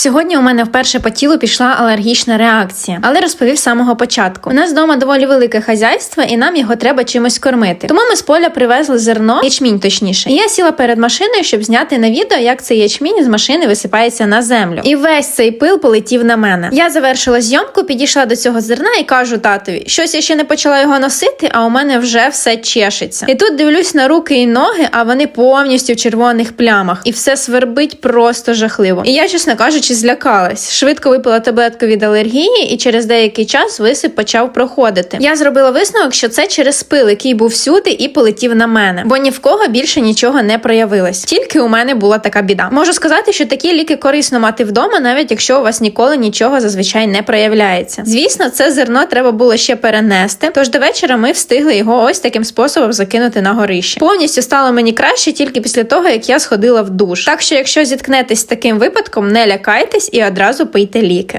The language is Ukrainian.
Сьогодні у мене вперше по тілу пішла алергічна реакція, але розповів з самого початку. У нас вдома доволі велике хазяйство, і нам його треба чимось кормити. Тому ми з поля привезли зерно, ячмінь точніше. І я сіла перед машиною, щоб зняти на відео, як цей ячмінь з машини висипається на землю. І весь цей пил полетів на мене. Я завершила зйомку, підійшла до цього зерна і кажу татові: щось я ще не почала його носити, а у мене вже все чешеться. І тут дивлюсь на руки і ноги, а вони повністю в червоних плямах, і все свербить просто жахливо. І я, чесно кажучи, злякалась. Швидко випила таблетку від алергії, і через деякий час висип почав проходити. Я зробила висновок, що це через пил, який був всюди і полетів на мене, бо ні в кого більше нічого не проявилось. Тільки у мене була така біда. Можу сказати, що такі ліки корисно мати вдома, навіть якщо у вас ніколи нічого зазвичай не проявляється. Звісно, це зерно треба було ще перенести. Тож до вечора ми встигли його ось таким способом закинути на горище. Повністю стало мені краще тільки після того, як я сходила в душ. Так що, якщо зіткнетесь з таким випадком, не лякайтесь і одразу пийте ліки.